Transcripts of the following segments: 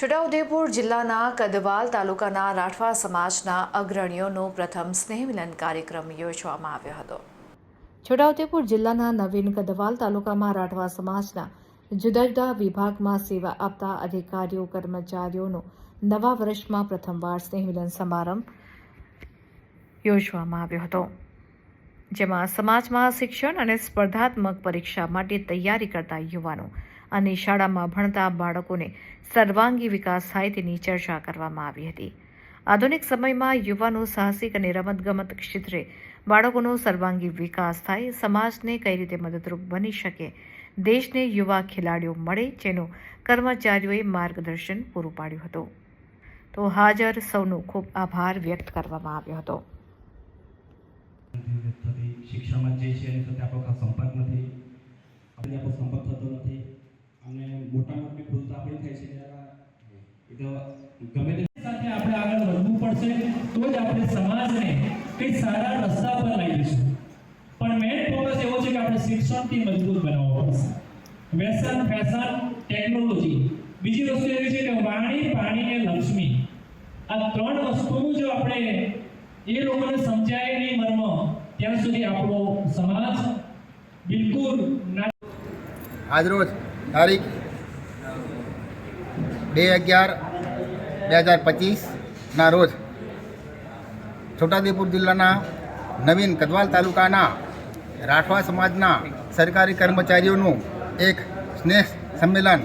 છોટાઉદેપુર જિલ્લાના કદવાલ તાલુકાના રાઠવા સમાજના અગ્રણીઓનો પ્રથમ સ્નેહમિલન કાર્યક્રમ યોજવામાં આવ્યો હતો. છોટાઉદેપુર જિલ્લાના નવીન કદવાલ તાલુકામાં રાઠવા સમાજના જુદા જુદા વિભાગમાં સેવા આપતા અધિકારીઓ, કર્મચારીઓનો નવા વર્ષમાં પ્રથમવાર સ્નેહમિલન સમારંભ યોજવામાં આવ્યો હતો. જેમાં સમાજમાં શિક્ષણ અને સ્પર્ધાત્મક પરીક્ષા માટે તૈયારી કરતા યુવાનો અને શાળામાં ભણતા બાળકોને સર્વાંગી વિકાસ થાય તેની ચર્ચા કરવામાં આવી હતી. આધુનિક સમયમાં યુવાનો સાહસિક અને રમતગમત ક્ષેત્રે બાળકોનો સર્વાંગી વિકાસ થાય, સમાજને કઈ રીતે મદદરૂપ બની શકે, દેશને યુવા ખેલાડીઓ મળે જેનું કર્મચારીઓએ માર્ગદર્શન પૂરું પાડ્યું હતું. તો હાજર સૌનો ખૂબ આભાર વ્યક્ત કરવામાં આવ્યો હતો. થતી શિક્ષામાં જે છે એની સાથે આપણો ખાસ સંપર્ક નથી. આપણે આપણો સંપર્ક થતો નથી. અને મોટા મોટી ભૂલ તો આપણી થાય છે. ગમે તે સાથે આપણે આગળ વધવું પડશે, તો જ આપણે સમાજને કંઈ સારા રસ્તા પર લઈ જઈશું. પણ મેઇન ફોકસ એવો છે કે આપણે શિક્ષણથી મજબૂત બનાવવો પડશે. વ્યસન, ફેશન ટેકનોલોજી બીજી વસ્તુ એવી છે કે વાણી પાણી અને લક્ષ્મી. આ ત્રણ વસ્તુનું જો આપણે એ લોકોને સમજાય નહીં મનમાં ત્યાં સુધી આપણો સમાજ બિલકુલ આજરોજ તારીખ બે અગિયાર બે હજાર પચીસના રોજ છોટાઉદેપુર જિલ્લાના નવીન કદવાલ તાલુકાના રાઠવા સમાજના સરકારી કર્મચારીઓનું એક સ્નેહ સંમેલન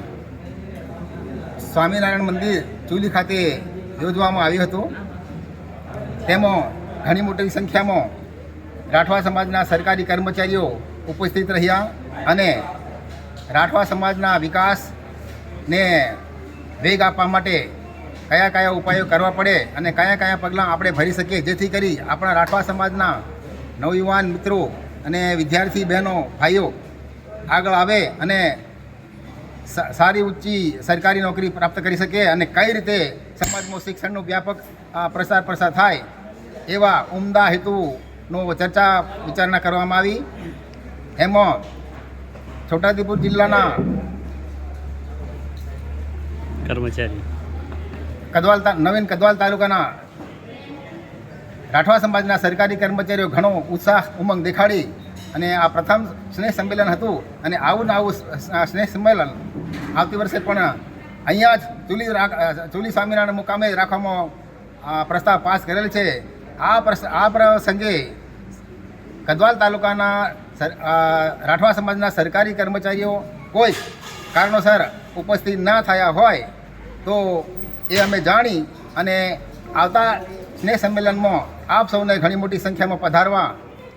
સ્વામિનારાયણ મંદિર ચૂલી ખાતે યોજવામાં આવ્યું હતું. તેમાં ઘણી મોટી સંખ્યામાં રાઠવા સમાજના સરકારી કર્મચારીઓ ઉપસ્થિત રહ્યા અને રાઠવા સમાજના વિકાસને વેગ આપવા માટે કયા કયા ઉપાયો કરવા પડે અને કયા કયા પગલાં આપણે ભરી શકીએ, જેથી કરી આપણા રાઠવા સમાજના નવયુવાન મિત્રો અને વિદ્યાર્થી બહેનો, ભાઈઓ આગળ આવે અને સારી ઊંચી સરકારી નોકરી પ્રાપ્ત કરી શકે અને કઈ રીતે સમાજમાં શિક્ષણનો વ્યાપક પ્રસાર પ્રસાર થાય એવા ઉમદા હેતુનો ચર્ચા વિચારણા કરવામાં આવી. એમાં છોટાઉદેપુર જિલ્લાના કર્મચારી. કદવાલ નવીન કદવાલ તાલુકાના રાઠવા સમાજના સરકારી કર્મચારીઓ ઘણો ઉત્સાહ ઉમંગ દેખાડી અને આ પ્રથમ સ્નેહ સંમેલન હતું અને આવું ને આવું સ્નેહ સંમેલન આવતી વર્ષે પણ અહીંયા જ ચૂલી ચૂલી સ્વામિનારાયણ મુકામે રાખવામાં પ્રસ્તાવ પાસ કરેલ છે. આ આ પ્રસંગે ગદવાલ તાલુકાના રાઠવા સમાજના સરકારી કર્મચારીઓ કોઈ કારણોસર ઉપસ્થિત ના થયા હોય તો એ અમે જાણી અને આવતા સ્નેહ સંમેલનમાં આપ સૌને ઘણી મોટી સંખ્યામાં પધારવા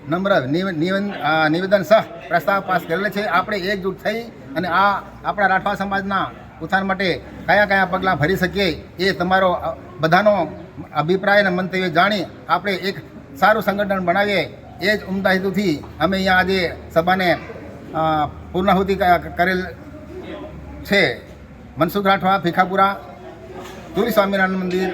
નમ્ર નિવ- નિવન- નિવેદન સહ પ્રસ્તાવ પાસ કરેલ છે. આપણે એકજૂટ થઈ અને આ આપણા રાઠવા સમાજના ઉત્થાન માટે કયા કયા પગલાં ભરી શકીએ એ તમારો બધાનો અભિપ્રાય અને મંતવ્ય જાણી આપણે એક સારું સંગઠન બનાવીએ એ જ ઉમદા હેતુથી અમે અહીંયા આજે સભાને પૂર્ણાહુતિ કરેલ છે. મનસુખ રાઠવા, ભીખાપુરા, તુરી સ્વામિનારાયણ મંદિર